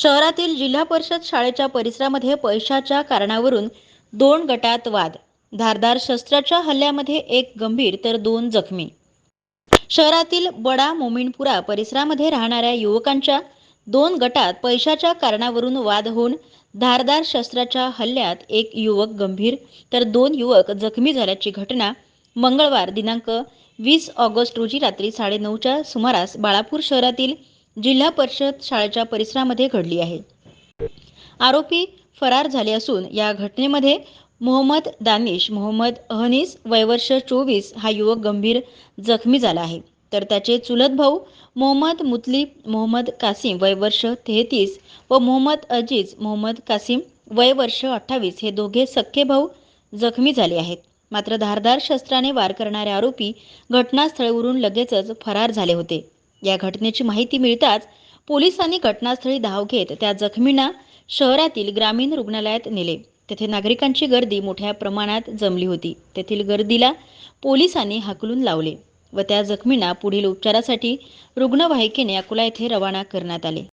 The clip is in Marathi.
शहरातील जिल्हा परिषद शाळेच्या परिसरामध्ये पैशाच्या कारणावरून दोन गटात वाद. धारदार शस्त्राच्या हल्ल्यामध्ये एक गंभीर तर दोन जखमी. शहरातील बडा मोमिनपुरा परिसरामध्ये राहणाऱ्या युवकांच्या दोन गटात पैशाच्या कारणावरून वाद होऊन धारदार शस्त्राच्या हल्ल्यात एक युवक गंभीर तर दोन युवक जखमी झाल्याची घटना मंगळवार दिनांक वीस ऑगस्ट रोजी रात्री साडेनऊच्या सुमारास बाळापूर शहरातील जिल्हा परिषद शाळेच्या परिसरामध्ये घडली आहे. आरोपी फरार झाले असून या घटनेमध्ये मोहम्मद दानिश मोहम्मद अहनीस वयवर्ष चोवीस हा युवक गंभीर जखमी झाला आहे. तर त्याचे चुलत भाऊ मोहम्मद मुतलीब मोहम्मद कासिम वयवर्ष तेहतीस व मोहम्मद अजीज मोहम्मद कासिम वयवर्ष अठ्ठावीस हे दोघे सख्खे भाऊ जखमी झाले आहेत. मात्र धारदार शस्त्राने वार करणारे आरोपी घटनास्थळावरून लगेचच फरार झाले होते. या घटनेची माहिती मिळताच पोलिसांनी घटनास्थळी धाव घेत त्या जखमींना शहरातील ग्रामीण रुग्णालयात नेले. तेथे नागरिकांची गर्दी मोठ्या प्रमाणात जमली होती. तेथील गर्दीला पोलिसांनी हाकलून लावले व त्या जखमींना पुढील उपचारासाठी रुग्णवाहिकेने अकोला येथे रवाना करण्यात आले.